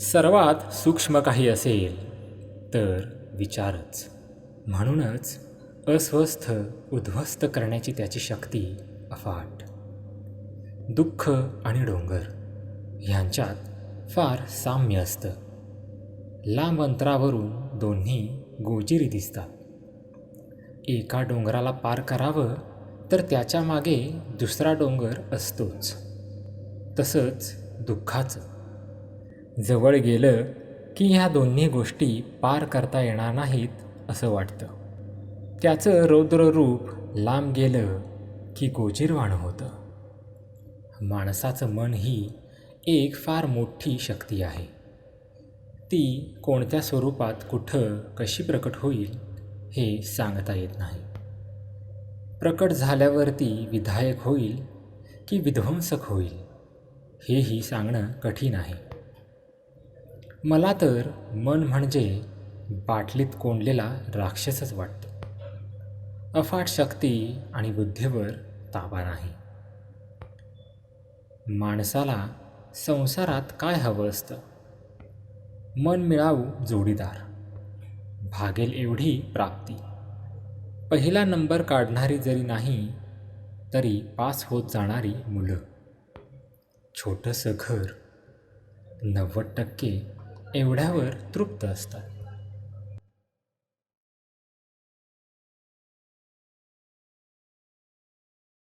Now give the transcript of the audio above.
सर्वात सूक्ष्म काही असेल तर विचारच. म्हणूनच अस्वस्थ उद्ध्वस्त करण्याची त्याची शक्ती अफाट. दुःख आणि डोंगर ह्यांच्यात फार साम्य असतं. लांब अंतरावरून दोन्ही गोजिरी दिसतात. एका डोंगराला पार करावं तर त्याच्यामागे दुसरा डोंगर असतोच. तसंच दुःखाचं. जवळ गेलं की ह्या दोन्ही गोष्टी पार करता येणार नाहीत असं वाटतं. त्याचं रौद्र रूप लांब गेलं की गोजीरवाणं होतं. माणसाचं मन ही एक फार मोठी शक्ती आहे. ती कोणत्या स्वरूपात कुठं कशी प्रकट होईल हे सांगता येत नाही. प्रकट झाल्यावर ती विधायक होईल की विध्वंसक होईल हेही सांगणं कठीण आहे. मला तर मन म्हणजे बाटलीत कोंडलेला राक्षसच वाटतो. अफाट शक्ती आणि बुद्धीवर ताबा नाही. माणसाला संसारात काय हवं असतं? मन मिळावू जोडीदार भागेल एवढी प्राप्ती. पहिला नंबर काढणारी जरी नाही तरी पास होत जाणारी मुलं. छोटंसं घर नव्वद टक्के एवढ्यावर तृप्त असतात.